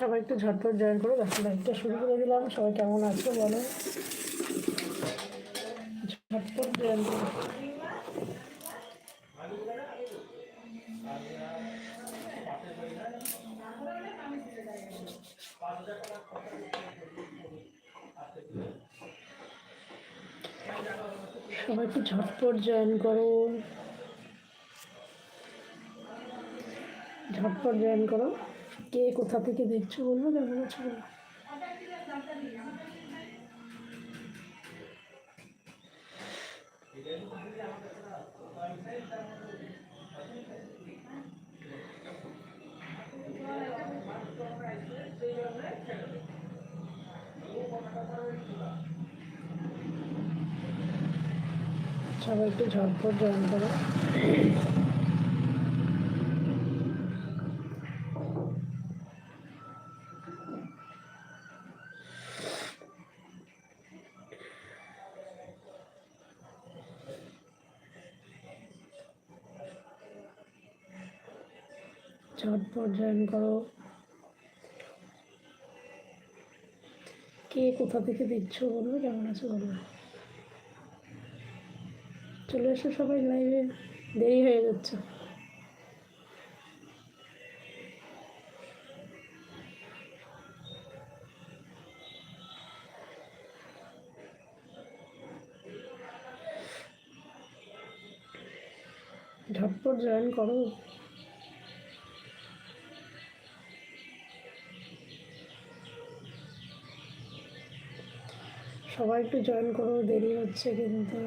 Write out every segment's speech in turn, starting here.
সবাই একটু ঝটপট জয়েন করো। দেখো লাইভটা শুরু করে দিলাম। সবাই কেমন আছো বলো? ঝটপট জয়েন করো। সবাই একটু ঝটপট জয়েন করো। ঝটপট জয়েন করো। কে কোথা থেকে দেখছ বলব কেমন আছো বলো সবাই একটু ঝটপট জয়েন করো ঝটপট জয়েন করো। কে কোথা থেকে দেখছ বলবে কেমন আছো বলবে চলে এসো সবাই লাইভে দেরি হয়ে যাচ্ছে। ঝটপট জয়েন করো। সবাই একটু জয়েন করো দেরি হচ্ছে কিন্তু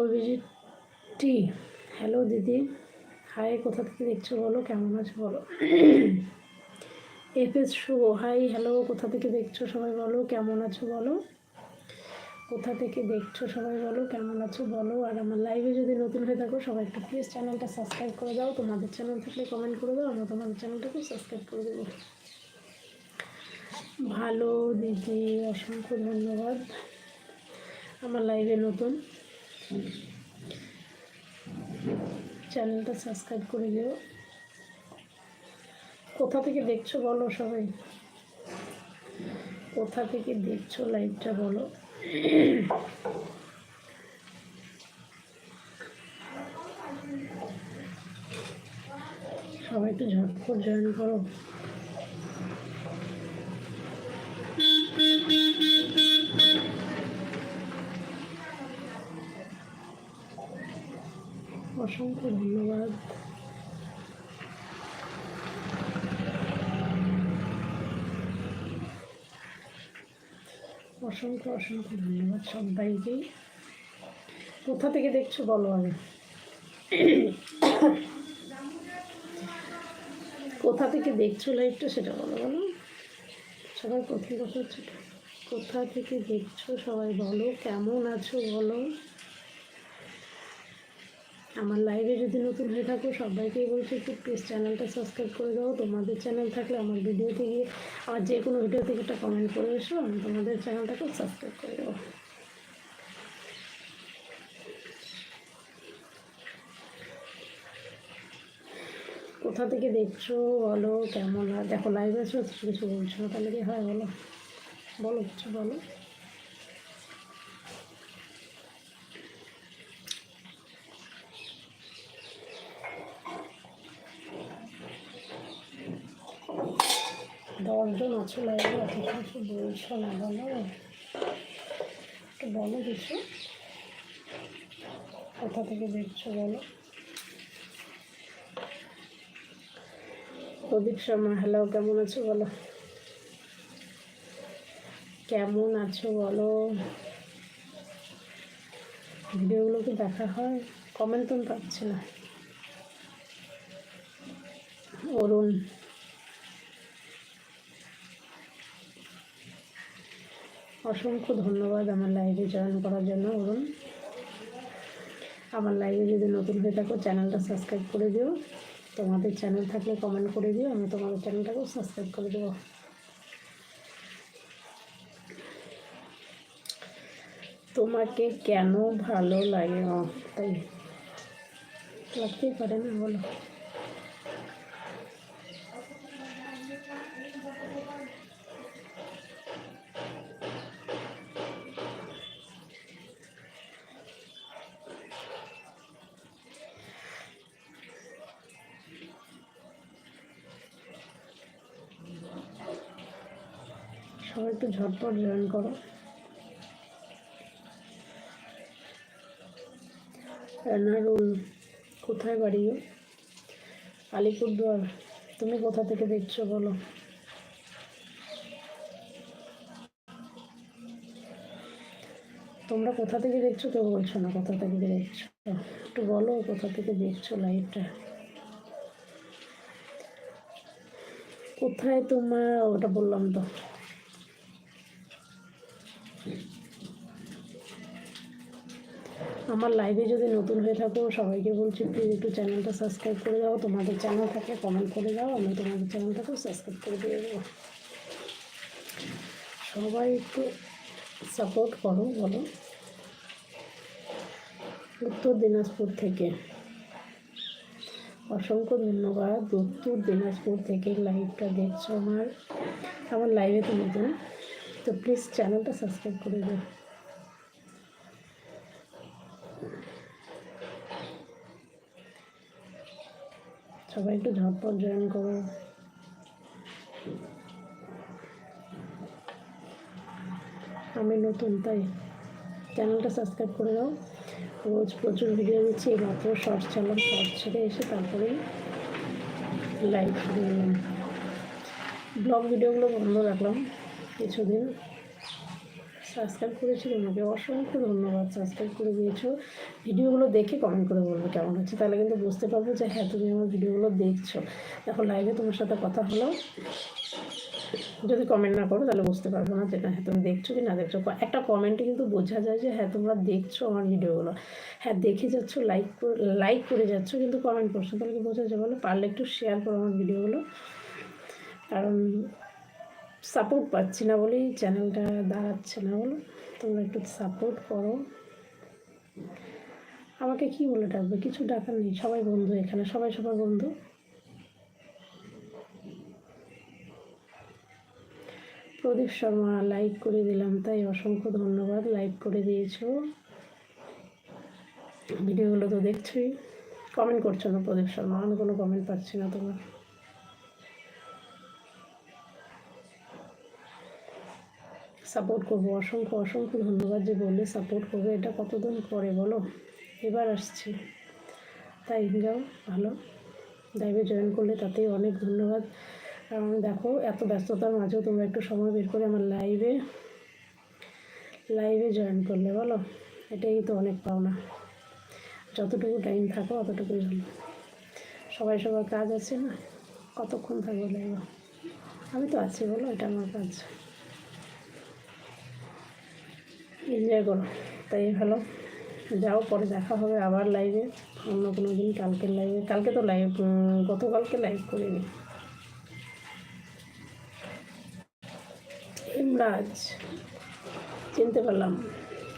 অভিজিৎ টি হ্যালো দিদি হাই, কোথা থেকে দেখছ বলো? কেমন আছো বলো? F S Shubho, hi, hello, কোথা থেকে দেখছ সবাই বলো? কেমন আছো বলো? কোথা থেকে দেখছ সবাই বলো? কেমন আছো বলো? আর আমার লাইভে যদি নতুন হয়ে থাকো, সবাই একটু প্লিজ চ্যানেলটা সাবস্ক্রাইব করে দাও। তোমাদের চ্যানেল থাকলে কমেন্ট করে দাও, আমরা তোমাদের চ্যানেলটাকে সাবস্ক্রাইব করে দেবো। ভালো, দিদি, অসংখ্য ধন্যবাদ। আমার লাইভে নতুন। চ্যানেলটা সাবস্ক্রাইব করে দিও। কোথা থেকে দেখছ বলো সবাই? কোথা থেকে দেখছ লাইভটা বলো? সবাই একটু ঝটপট জয়েন করো। অসংখ্য ধন্যবাদ। অসংখ্য অসংখ্য ধন্যবাদ সবাইকেই কোথা থেকে দেখছ বলো আগে? কোথা থেকে দেখছ লাইভটা সেটা বলো বলো। সবাই কোথায় কথা কোথা থেকে দেখছ সবাই বলো, কেমন আছো বলো। আমার লাইভে যদি নতুন হয়ে থাকো, সবাইকেই বলছি একটু প্লিজ চ্যানেলটা সাবস্ক্রাইব করে দাও। তোমাদের চ্যানেল থাকলে আমার ভিডিওতে গিয়ে আমার যে কোনো ভিডিও থেকে একটা কমেন্ট করে এসো, আমি তোমাদের চ্যানেলটাকেও সাবস্ক্রাইব করে দেবো। কোথা থেকে দেখছ বলো, কেমন? আর দেখো লাইভে এসো কিছু বলছো তাহলে কি হয় বলো? বলো কিছু, বলো। দশজন লাগবে লাইভে অত কিছু বলছো না বলো একটু বলো কিছু কোথা থেকে দেখছ বলো প্রদীপ শর্মা হ্যালো কেমন আছো বলো? কেমন আছো বলো? ভিডিওগুলো কি দেখা হয়? কমেন্ট তো পাচ্ছি না। অরুণ। অসংখ্য ধন্যবাদ আমার লাইভে জয়েন করার জন্য, অরুণ। আমার লাইভে যদি নতুন হয়ে থাকো চ্যানেলটা সাবস্ক্রাইব করে দিও। তোমাদের চ্যানেল থাকলে কমেন্ট করে দিও, আমি তোমাদের চ্যানেলটাকেও সাবস্ক্রাইব করে দেবো। তোমাকে কেন ভালো লাগে? তাই। লাগতেই পারে না, বলো। সবাই একটু ঝটপট জয়েন করো। রানারুল কোথায় বাড়ি? আলিপুরদুয়ার, তুমি কোথা থেকে দেখছ বলো? তোমরা কোথা থেকে দেখছ কেউ বলছো না কোথা থেকে দেখছ? একটু বলো কোথা থেকে দেখছ লাইভটা? কোথায় তোমার? ওটা বললাম তো। আমার লাইভে যদি নতুন হয়ে থাকো, সবাইকে বলছি প্লিজ একটু চ্যানেলটা সাবস্ক্রাইব করে দাও। তোমাদের চ্যানেল থাকে কমেন্ট করে দাও। আমি তোমাদের চ্যানেলটাকেও সাবস্ক্রাইব করে দিয়ে দেবো। সবাই একটু সাপোর্ট করো, বলো। উত্তর দিনাজপুর থেকে। অসংখ্য ধন্যবাদ। উত্তর দিনাজপুর থেকে লাইভটা দেখছ আমার। আমার লাইভে তো নতুন। তো প্লিজ চ্যানেলটা সাবস্ক্রাইব করে দিও। সবাই একটু ঝটপট জয়েন করো। আমি নতুন, তাই চ্যানেলটা সাবস্ক্রাইব করে দাও। রোজ প্রচুর ভিডিও দিচ্ছি এইমাত্র শর্টস চালাম শর্টস ছেড়ে এসে তারপরেই লাইভ শুরু ব্লগ ভিডিওগুলো বন্ধ রাখলাম কিছুদিন। সাবস্ক্রাইব করেছিল আমাকে, অসংখ্য ধন্যবাদ সাবস্ক্রাইব করে দিয়েছ। ভিডিওগুলো দেখে কমেন্ট করে বলব কেমন হচ্ছে, তাহলে কিন্তু বুঝতে পারব যে হ্যাঁ তুমি আমার ভিডিওগুলো দেখছ। দেখো লাইভে তোমার সাথে কথা হলো। যদি কমেন্ট না করো, তাহলে বুঝতে পারব না যে না হ্যাঁ তুমি দেখছ কি না দেখছ। একটা কমেন্টে কিন্তু বোঝা যায় যে হ্যাঁ তোমরা দেখছ আমার ভিডিওগুলো। হ্যাঁ দেখে যাচ্ছ লাইক লাইক করে যাচ্ছ, কিন্তু কমেন্ট করছ। তাহলে কি বোঝা যায় বলো? পারলে একটু শেয়ার করো আমার ভিডিওগুলো। কারণ সাপোর্ট পাচ্ছি না বলেই চ্যানেলটা দাঁড়াচ্ছে না বলো। তোমরা একটু সাপোর্ট করো। আমাকে কি বলে ডাকবে? কিছু ডাকার নেই, সবাই বন্ধু এখানে, সবাই সবার বন্ধু। প্রদীপ শর্মা লাইক করে দিলাম, তাই অসংখ্য ধন্যবাদ লাইক করে দিয়েছ। ভিডিওগুলো তো দেখছোই। কমেন্ট করছ না প্রদীপ শর্মা? আমি কোনো কমেন্ট পাচ্ছি না তোমার। সাপোর্ট করব, অসংখ্য অসংখ্য ধন্যবাদ যে বললে সাপোর্ট করবে। এটা কতদিন পরে বলো? এবার আসছি। তাই যাও, ভালো। লাইভে জয়েন করলে তাতেই অনেক ধন্যবাদ। কারণ দেখো, এত ব্যস্ততার মাঝেও তোমরা একটু সময় বের করে আমার লাইভে লাইভে জয়েন করলে বলো? এটাই তো অনেক পাওনা। যতটুকু টাইম থাকো, অতটুকুই ভালো। সবাই সবার কাজ আছে না? কতক্ষণ থাকবে লাইভে আমি তো আছি বলো, এটা আমার কাজ। এনজয় করো তাই ভালো। যাও, পরে দেখা হবে আবার লাইভে অন্য কোনো দিন কালকের লাইভে কালকে তো লাইভ গতকালকে লাইভ করিনি। ইমরাজ, চিনতে পারলাম।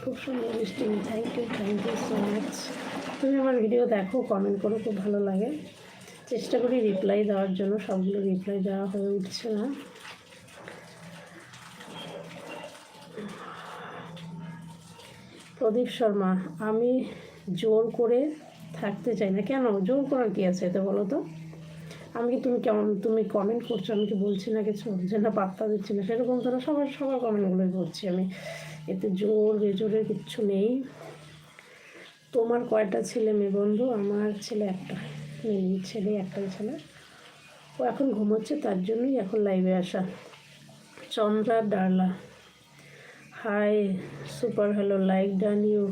খুব সুন্দর মিষ্টি thank you thank you so much তুমি আমার ভিডিও দেখো কমেন্ট করো, খুব ভালো লাগে। চেষ্টা করি রিপ্লাই দেওয়ার জন্য। সবগুলো রিপ্লাই দেওয়া হয়ে উঠছে না। প্রদীপ শর্মা, আমি জোর করে থাকতে চাই না। কেন? জোর করার কী আছে এতে বলো তো? আমি কি তুমি কেমন, তুমি কমেন্ট করছ? আমি কি বলছি না কিছু? যে না, পাত্তা দিচ্ছি না, সেরকম তো না। সবার সবার কমেন্টগুলোই করছি আমি। এতে জোর বেজোরের কিচ্ছু নেই। তোমার কয়টা ছেলে মেয়ে বন্ধু? আমার ছেলে একটা। মেয়ে, ছেলে, একটাই ছেলে। ও এখন ঘুমোচ্ছে, তার জন্যই এখন লাইভে আসা। Chandra Darla. Hi, super hello, like done you.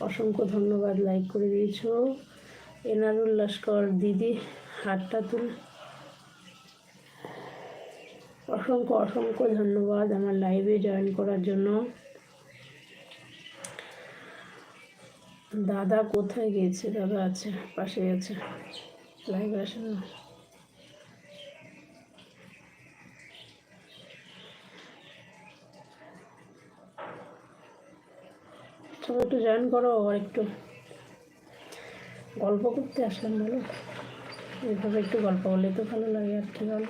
অসংখ্য ধন্যবাদ, লাইক করে দিয়েছ। এনারুল লস্কর, দিদি, হাতটা তুল। অসংখ্য অসংখ্য ধন্যবাদ আমার লাইভে জয়েন করার জন্য। দাদা কোথায় গিয়েছে দাদা আছে পাশে আছে। লাইভে আসেন না। সবাই একটু জয়েন করো আর একটু গল্প করতে আসলাম, বলো। এইভাবে একটু গল্প বললে তো ভালো লাগে, আর কি বলো?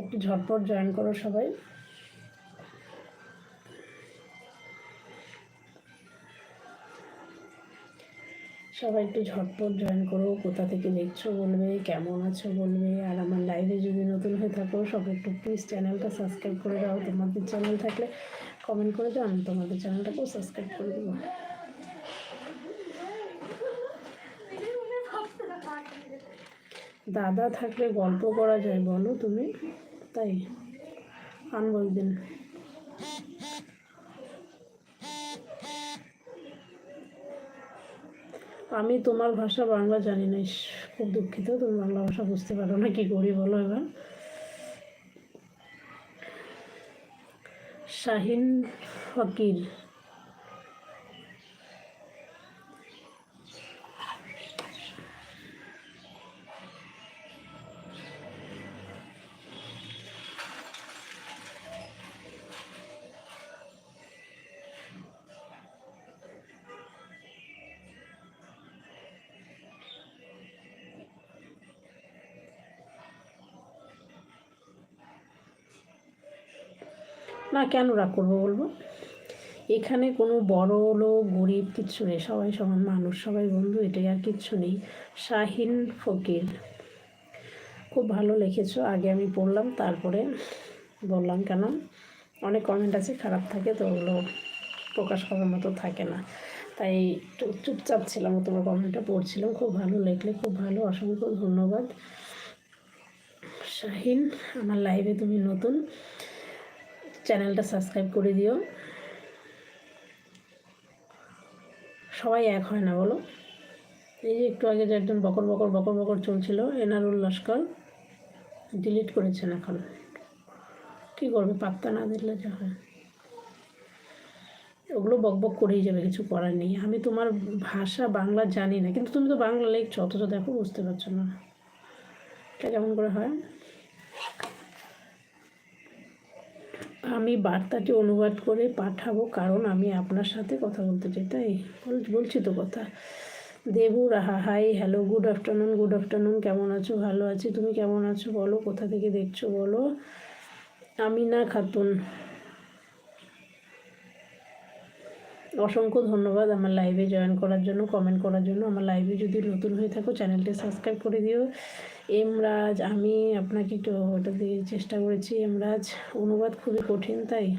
একটু ঝটপট জয়েন করো সবাই। সবাই একটু ঝটপট জয়েন করো। কোথা থেকে দেখছ বলবে, কেমন আছো বলবে। আর আমার লাইভে যদি নতুন হয়ে থাকো, সবাই একটু প্লিজ চ্যানেলটা সাবস্ক্রাইব করে দাও। তোমাদের চ্যানেল থাকলে কমেন্ট করে দাও, আমি তোমাদের চ্যানেলটাকেও সাবস্ক্রাইব করে দেবো। দাদা থাকলে গল্প করা যায়, বলো তুমি। তাই আনব একদিন আমি তোমার ভাষা বাংলা জানি না খুব দুঃখিত, তুমি বাংলা ভাষা বুঝতে পারো না, কি করি বলো এবার? শাহিন ফকির। না, কেন রাগ করব বলব? এখানে কোনো বড় লোক, গরিব কিচ্ছু নেই, সবাই সমান মানুষ, সবাই বন্ধু, এটাই আর কিচ্ছু নেই। শাহিন ফকির। খুব ভালো লিখেছো, আগে আমি পড়লাম, তারপরে বললাম কেন? অনেক কমেন্ট আছে, খারাপ থাকে তো ওগুলো প্রকাশ করার মতো থাকে না। তাই চুপচাপ ছিলাম তোমার কমেন্টটা পড়ছিলাম। খুব ভালো লেখলে, খুব ভালো, অসংখ্য ধন্যবাদ। শাহিন, আমার লাইভে তুমি নতুন। চ্যানেলটা সাবস্ক্রাইব করে দিও। সবাই এক হয় না, বলো? এই যে একটু আগে যে একজন বকর বকর বকর বকর চলছিল, এনারুল লস্কর ডিলিট করেছেন এখন। কি করবে, পাত্তা না দিলে যা হয়। ওগুলো বক বক করেই যাবে, কিছু করার নেই। আমি তোমার ভাষা বাংলা জানি না, কিন্তু তুমি তো বাংলা লিখছো, অথচ দেখো বুঝতে পারছ না। এটা কেমন করে হয়? আমি বার্তাটি অনুবাদ করে পাঠাবো, কারণ আমি আপনার সাথে কথা বলতে চাই, তাই? বল- বলছি তো কথা। Debu Raha hi hello good afternoon good afternoon কেমন আছো? ভালো আছি, তুমি কেমন আছো? বলো, কোথা থেকে দেখছ, বলো। আমিনা খাতুন। অসংখ্য ধন্যবাদ আমার লাইভে জয়েন করার জন্য কমেন্ট করার জন্য। আমার লাইভে যদি নতুন হয়ে থাকো চ্যানেলটি সাবস্ক্রাইব করে দিও। এমরাজ, আমি আপনাকে একটু ওটা দিয়ে চেষ্টা করেছি। এমরাজ, অনুবাদ খুবই কঠিন, তাই?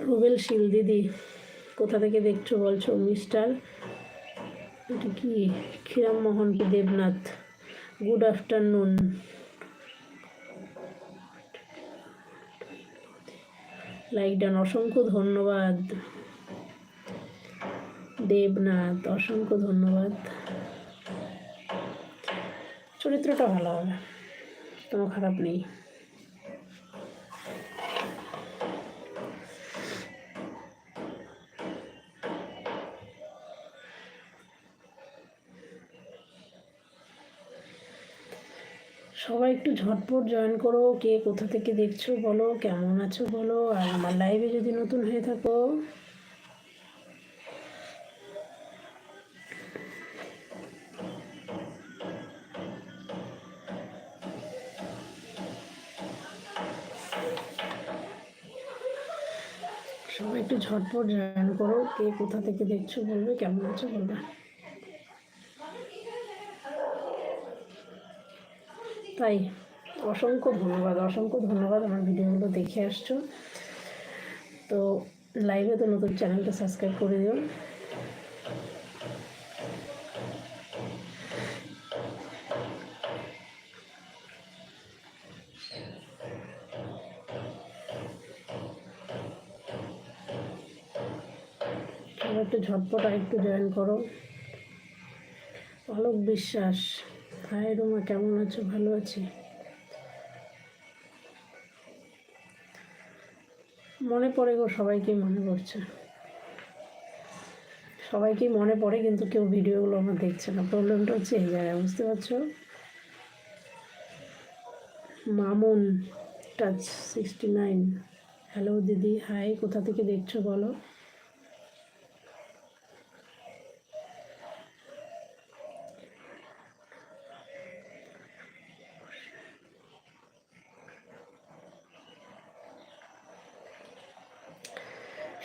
রুবেল শীল দিদি, কোথা থেকে দেখছ বলছো? মিস্টার, এটা কি? ক্ষীরাম মোহন কি Debnath. Good afternoon. Like done, অসংখ্য ধন্যবাদ। দেবনাথ, অসংখ্য ধন্যবাদ। চরিত্রটা ভালো হবে কোনো খারাপ নেই। সবাই একটু ঝটপট জয়েন করো, কে কোথা থেকে দেখছ বলো, কেমন আছো বলো, আর আমার লাইভে যদি নতুন হয়ে থাকো সবাই একটু ঝটপট জয়েন করো, কে কোথা থেকে দেখছ বলবে, কেমন আছো বলবে। তাই, অসংখ্য ধন্যবাদ অসংখ্য ধন্যবাদ আমার ভিডিওগুলো দেখে আসছো। তো লাইভে তো নতুন চ্যানেলটা সাবস্ক্রাইব করে দিও। আর একটু জয়েন করো। অলোক বিশ্বাস, হাই রুমা, কেমন আছো? ভালো আছি। মনে পড়ে গো সবাইকে মনে পড়ছে। সবাইকেই মনে পড়ে, কিন্তু কেউ ভিডিওগুলো আমার দেখছে না। প্রবলেমটা হচ্ছে এই জায়গায়, বুঝতে পারছ? Mamun touch sixty nine hello দিদি হাই কোথা থেকে দেখছ বলো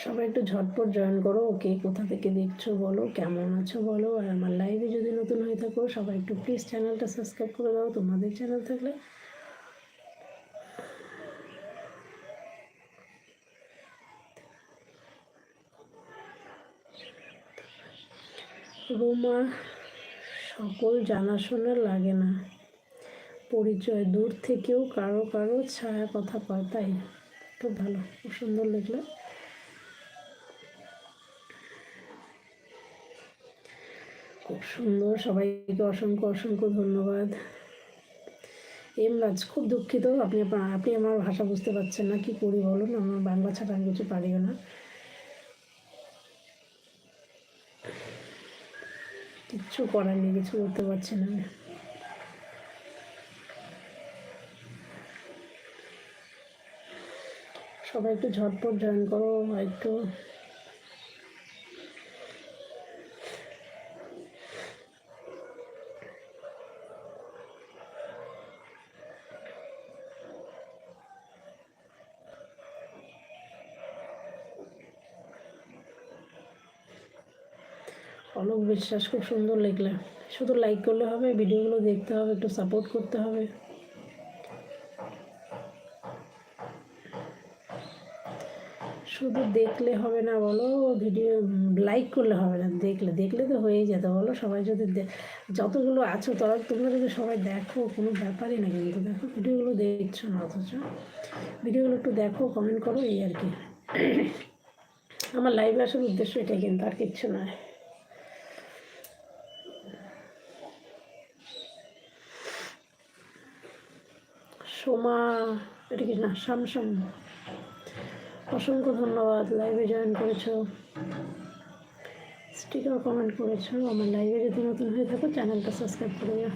সবাই একটু ঝটপট জয়েন করো। ওকে কোথা থেকে দেখছ বলো, কেমন আছো বলো, আর আমার লাইভে যদি নতুন হয়ে থাকো, সবাই একটু প্লিজ চ্যানেলটা সাবস্ক্রাইব করে দাও তোমাদের চ্যানেল থাকলে। রোমা সকল জানাশোনা লাগে না। পরিচয় দূর থেকেও কারও কারও ছায়া কথা কয়, তাই খুব ভালো, খুব সুন্দর লিখলে খুব সুন্দর। সবাইকে অসংখ্য অসংখ্য ধন্যবাদ। এমরাজ খুব দুঃখিত। আপনি আপনি আমার ভাষা বুঝতে পারছেন না। কি করি বলুন? আমার বাংলা ছাড়া আমি কিছু পারিও না। কিচ্ছু করার নেই, কিছু করতে পারছি না সবাই একটু ঝটপট জয়েন করো, একটু অলোক বিশ্বাস খুব সুন্দর লিখলে শুধু লাইক করলে হবে ভিডিওগুলো দেখতে হবে, একটু সাপোর্ট করতে হবে। শুধু দেখলে হবে না বলো ভিডিও লাইক করলে হবে না, দেখলে দেখলে তো হয়েই যেত বলো। সবাই যদি যতগুলো আছো তারা, তোমরা যদি সবাই দেখো, কোনো ব্যাপারই না কিন্তু দেখো ভিডিওগুলো দেখছ না অথচ। ভিডিওগুলো একটু দেখো কমেন্ট করো, এই আর কি। আমার লাইভে আসার উদ্দেশ্য এটাই কিন্তু, আর কিচ্ছু নয়। সোমা এটা কি না স্যামসাং অসংখ্য ধন্যবাদ লাইভে জয়েন করেছ। স্টিকার কমেন্ট করেছ। আমার লাইভে যদি নতুন হয়ে থাকো চ্যানেলটা সাবস্ক্রাইব করে দিও।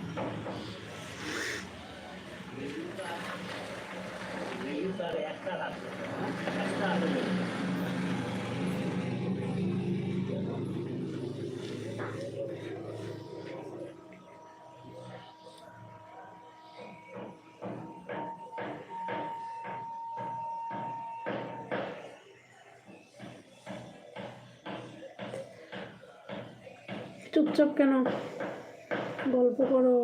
চুপচাপ কেন? গল্প করো।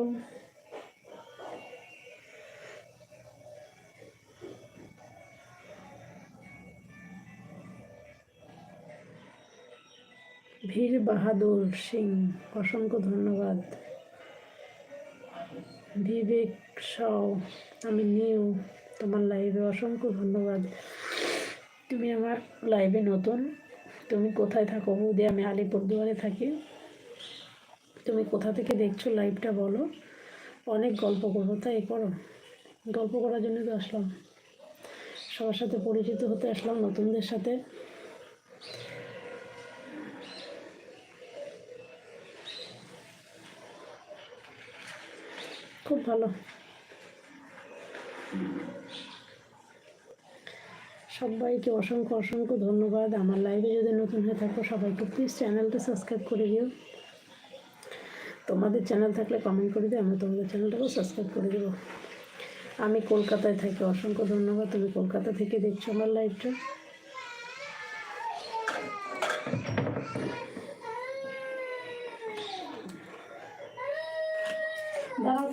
ভীর বাহাদুর সিং, অসংখ্য ধন্যবাদ। বিবেক সাও আমি নিউ, তোমার লাইভে অসংখ্য ধন্যবাদ। তুমি আমার লাইভে নতুন, তুমি কোথায় থাকো? বৌদি, আমি আলিপুরদুয়ারে থাকি। তুমি কোথা থেকে দেখছ লাইভটা বলো। অনেক গল্প করব, তাই করো। গল্প করার জন্য তো আসলাম। সবার সাথে পরিচিত হতে আসলাম, নতুনদের সাথে। খুব ভালো। সবাইকে অসংখ্য অসংখ্য ধন্যবাদ। আমার লাইভে যদি নতুন হয়ে থাকো সবাইকে প্লিজ চ্যানেলটা সাবস্ক্রাইব করে দিও। তোমাদের চ্যানেল থাকলে কমেন্ট করে দিও, আমি তোমাদের চ্যানেলটাকেও সাবস্ক্রাইব করে দেবো। আমি কলকাতায় থাকি, অসংখ্য ধন্যবাদ, তুমি কলকাতা থেকে দেখছ আমার লাইভটা দাঁড়াও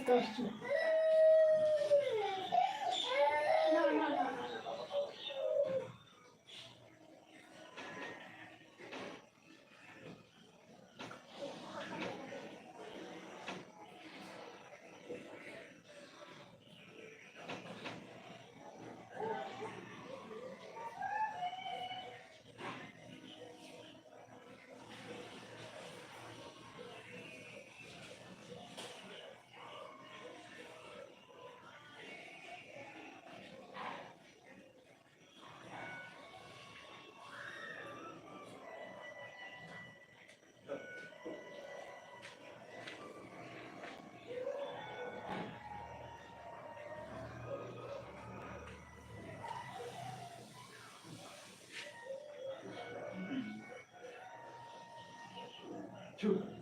তো